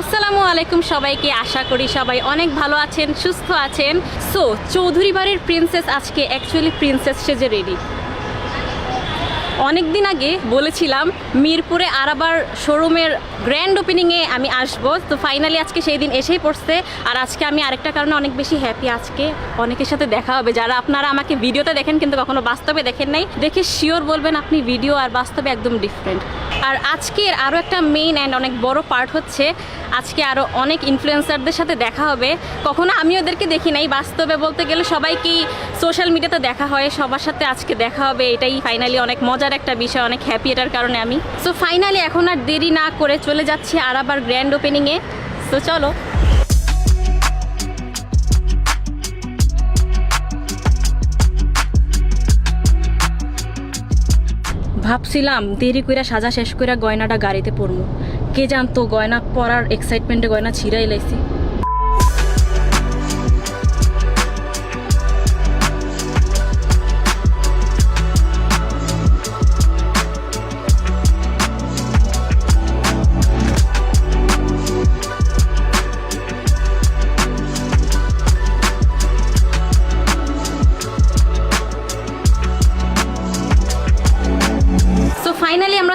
আসসালামু আলাইকুম সবাইকে। আশা করি সবাই অনেক ভালো আছেন, সুস্থ আছেন। সো চৌধুরী বাড়ির প্রিন্সেস আজকে অ্যাকচুয়ালি প্রিন্সেস সেজে রেডি অনেক দিন আগে বলেছিলাম মিরপুরে আরাবার শোরুমের গ্র্যান্ড ওপেনিংয়ে আমি আসব। তো ফাইনালি আজকে সেই দিন এসেই পড়ছে। আর আজকে আমি আরেকটা কারণে অনেক বেশি হ্যাপি আজকে অনেকের সাথে দেখা হবে। যারা আপনারা আমাকে ভিডিওতে দেখেন কিন্তু কখনো বাস্তবে দেখেন নাই, দেখে শিওর বলবেন আপনি ভিডিও আর বাস্তবে একদম ডিফারেন্ট আর আজকের আরও একটা মেইন অ্যান্ড অনেক বড় পার্ট হচ্ছে, আজকে আরও অনেক ইনফ্লুয়েন্সারদের সাথে দেখা হবে। কখনো আমি ওদেরকে দেখি নাই, বাস্তবে বলতে গেলে সবাইকেই সোশ্যাল মিডিয়াতে দেখা হয়, সবার সাথে আজকে দেখা হবে, এটাই ফাইনালি অনেক মজার একটা বিষয়, অনেক হ্যাপি এটার কারণে আমি। সো ফাইনালি এখন আর দেরি না করে চলে যাচ্ছি আর আবার গ্র্যান্ড ওপেনিংয়ে তো চলো। ভাবছিলাম দেরি কইরা সাজা শেষ কইরা গয়নাটা গাড়িতে পরমু। কে জানতো গয়না পরার এক্সাইটমেন্টে গয়না ছিঁড়াই লাইছি।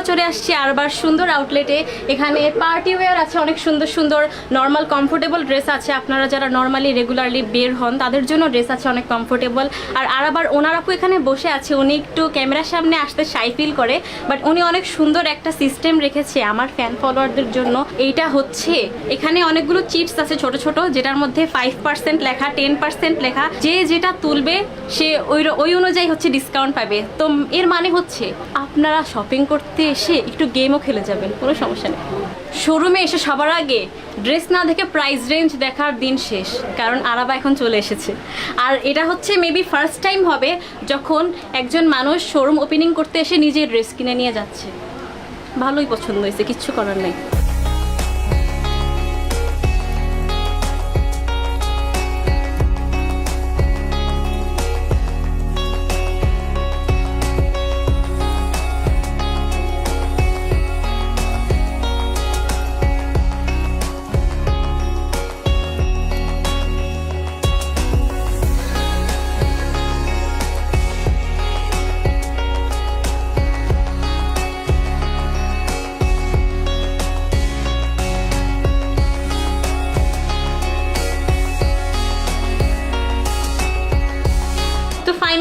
চলে আসছি আরবার সুন্দর আউটলেটে এখানে পার্টি ওয়্যার আছে, অনেক সুন্দর সুন্দর নর্মাল কমফোর্টেবল ড্রেস আছে। আপনারা যারা নর্মালি রেগুলারলি বের হন, তাদের জন্য ড্রেস আছে অনেক কমফোর্টেবল আর আর আবার ওনার আপু এখানে বসে আছে, উনি একটু ক্যামেরার সামনে আসতে সাই ফিল করে। বাট উনি অনেক সুন্দর একটা সিস্টেম রেখেছে আমার ফ্যান ফলোয়ারদের জন্য। এইটা হচ্ছে, এখানে অনেকগুলো চিপস আছে ছোট ছোট, যেটার মধ্যে ফাইভ পার্সেন্ট লেখা টেন পার্সেন্ট লেখা। যে যেটা তুলবে, সে ওই ওই অনুযায়ী হচ্ছে ডিসকাউন্ট পাবে। তো এর মানে হচ্ছে, আপনারা শপিং করতে এসে একটু গেমও খেলে যাবেন, কোনো সমস্যা নেই। শোরুমে এসে সবার আগে ড্রেস না দেখে প্রাইস রেঞ্জ দেখার দিন শেষ, কারণ আরাবা এখন চলে এসেছে। আর এটা হচ্ছে মেবি ফার্স্ট টাইম হবে যখন একজন মানুষ শোরুম ওপেনিং করতে এসে নিজের ড্রেস কিনে নিয়ে যাচ্ছে। ভালোই পছন্দ হয়েছে, কিচ্ছু করার নেই।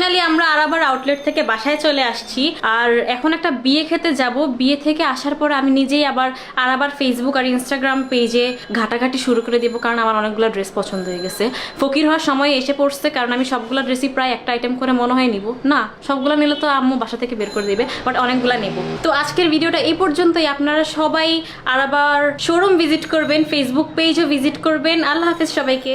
ফাইনালি আমরা আর আবার আউটলেট থেকে বাসায় চলে আসছি। আর এখন একটা বিয়ে খেতে যাব। বিয়ে থেকে আসার পর আমি নিজেই আবার, আর আবার ফেসবুক আর ইনস্টাগ্রাম পেজে ঘাটাঘাটি শুরু করে দেবো, কারণ আমার অনেকগুলো ড্রেস পছন্দ হয়ে গেছে। ফকির হওয়ার সময় এসে পড়ছে, কারণ আমি সবগুলো ড্রেসই প্রায় একটা আইটেম করে মনে হয় নিব। না, সবগুলো নিলে তো আম্মু বাসা থেকে বের করে দেবে বাট অনেকগুলো নেব। তো আজকের ভিডিওটা এই পর্যন্তই। আপনারা সবাই আর আবার শোরুম ভিজিট করবেন ফেসবুক পেজও ভিজিট করবেন। আল্লাহ হাফেজ সবাইকে।